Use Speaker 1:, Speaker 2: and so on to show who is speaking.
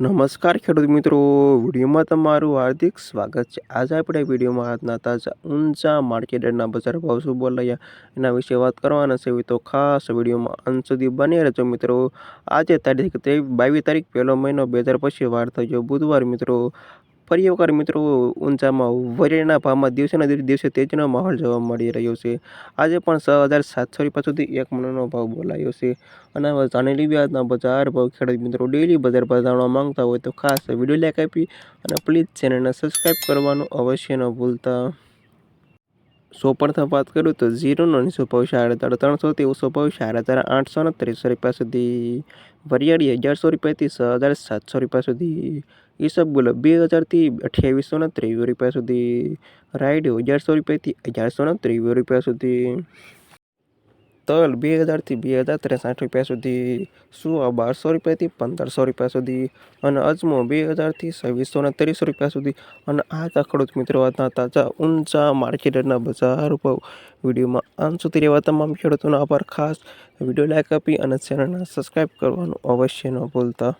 Speaker 1: નમસ્કાર ખેડૂત મિત્રો, વિડીયોમાં તમારું હાર્દિક સ્વાગત છે. આજે આપણે વિડીયોમાં આજના તાજા ઊંચા માર્કેટના બજાર ભાવ શું બોલાયા એના વિશે વાત કરવાના છે. તો ખાસ વિડીયોમાં અંત સુધી બની રહેજો મિત્રો. આજે તારીખ બાવીસ તારીખ પહેલો મહિનો, બે હજાર પછી વાર થયો. બુધવાર મિત્રો વખત મિત્રો ઊંચામાં વરિયાળીના ભાવમાં દિવસેના દિવસે તેજીનો માહોલ જોવા મળી રહ્યો છે. આજે પણ છ હજાર સાતસો રૂપિયા સુધી એક મણનો ભાવ બોલાયો છે. અને હવે જાણી લઈએ બજાર ભાવ ખેડૂત મિત્રો ડેલી બજાર ભાવ જાણવા માંગતા હોય તો ખાસ વીડિયો લાઈક આપી અને પ્લીઝ ચેનલને સબસ્ક્રાઈબ કરવાનું અવશ્ય ન ભૂલતા. સોપણથી વાત કરું તો ઝીરોનો નીચો ભાવ સાડા હજાર ત્રણસોથી ઓછો ભાવ સાડા હજાર આઠસો ને ત્રીસો રૂપિયા સુધી વરિયાળી અગિયારસો રૂપિયાથી છ હજાર સાતસો રૂપિયા સુધી ઈસબગુલ બે હજારથી અઠ્યાવીસો ને ત્રેવીસ રૂપિયા સુધી રાયડો અગિયારસો રૂપિયાથી અગિયારસો ને ત્રેવીસ રૂપિયા સુધી તલ બે હજારથી બે હજાર ત્રેસઠ રૂપિયા સુધી, સુવા બારસો રૂપિયાથી પંદરસો રૂપિયા સુધી અને અજમો બે હજારથી છવ્વીસો ને ત્રીસ રૂપિયા સુધી. અને આ હતા ખેડૂત મિત્રો આજના તાજા ઊંચા માર્કેટના બજાર ઉપર વિડીયોમાં અંત સુધી રહેવા તમામ ખેડૂતોનો આભાર. ખાસ વીડિયો લાઇક આપી અને ચેનલને સબસ્ક્રાઈબ કરવાનું અવશ્ય ન ભૂલતા.